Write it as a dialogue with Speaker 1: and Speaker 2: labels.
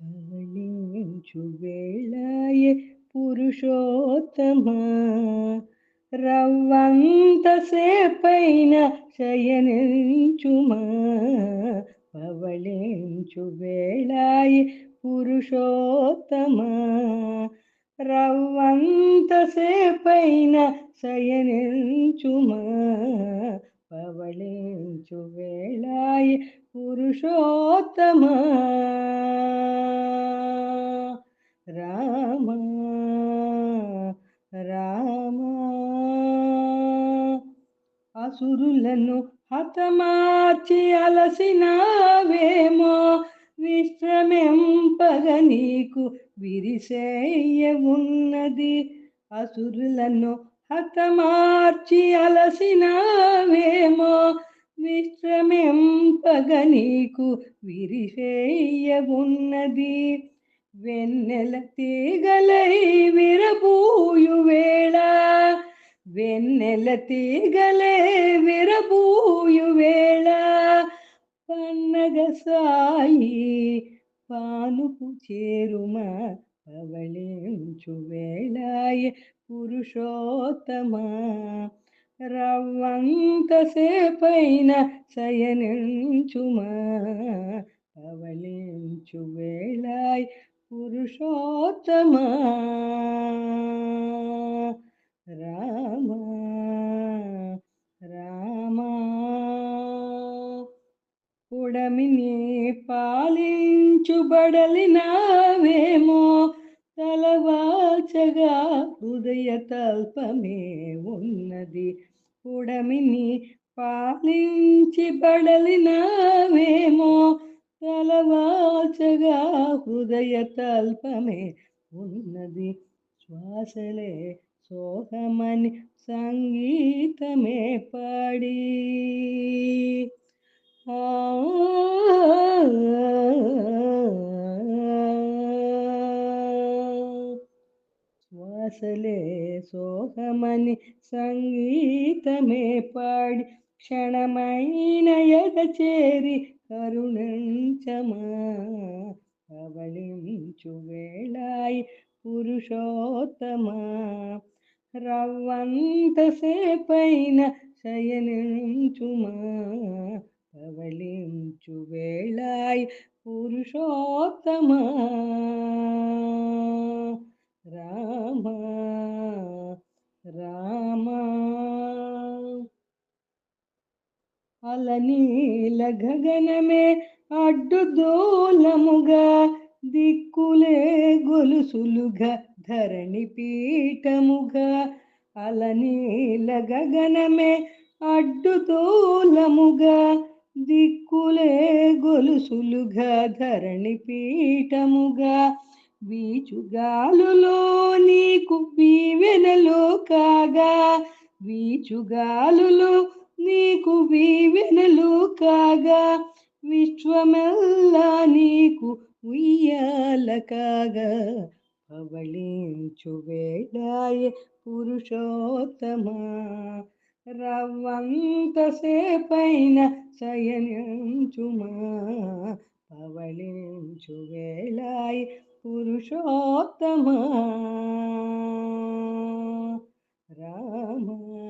Speaker 1: తవళించు వేళయే పురుషోత్తమ? రవ్వంత సేపైన శయనించుమా? పవళించు వేళాయే పురుషోత్తమ? రవ్వంత సేపైన శయనించుమా? పవళించు వేళాయే పురుషోత్తమా? రామ రామ. అసురులను హతమార్చి అలసినావేమో విశ్రమింపగ నీకు విరిసేయ ఉన్నది అసురులను హతమార్చి అలసినావేమో విశ్రమింపగ నీకు విరిసేయ ఉన్నది వెన్నెల తీగలై విరబూయు వేళ వెన్నెల తీగలే విరబూయు వేళ. పన్నగ సాయి పానుపు చేరుమ పవళించు వేళాయ పురుషోత్తమ. రవ్వంత సేపైన శయనించుమా పవళించు వేళాయ్ పురుషోత్తమా. రామ రామ. ఉడమిని పాలించుబడలినావేమో తలవాచగా హృదయ తల్పమే ఉన్నది. ఉడమిని పాలించి బడలినావేమో తలవాచగా హృదయ తల్పమే ఉన్నది. శ్వాసలే సోహమని సంగీతమే పాడి. ఆ శ్వాసలే సోహమని సంగీతమే పాడి. క్షణమైన ఎద చేరి కరుణించమా? వేళాయి పురుషోత్తమా? రవ్వంత సేపైన శయనించుమా? పవళించు వేళాయి పురుషోత్తమా? రామ రామ? అలనీల గగనమే అడ్డు దూలముగా దిక్కులే గొలుసులుగా ధరణి పీఠముగా అలనీల గగనమే అడ్డుతూలముగా దిక్కులే గొలుసులుగా ధరణి పీఠముగా వీచుగాలులో నీకు వీవెనలో కాగా వీచుగాలులో నీకు వీవెనలో కాగా విశ్వమెల్లా నీకు ఉయ్యాల కాగా పవళించు వేళాయ పురుషోత్తమా? రవ్వంత సేపైన శయనించుమా? పవళించు వేళాయ పురుషోత్తమా? రామా రామ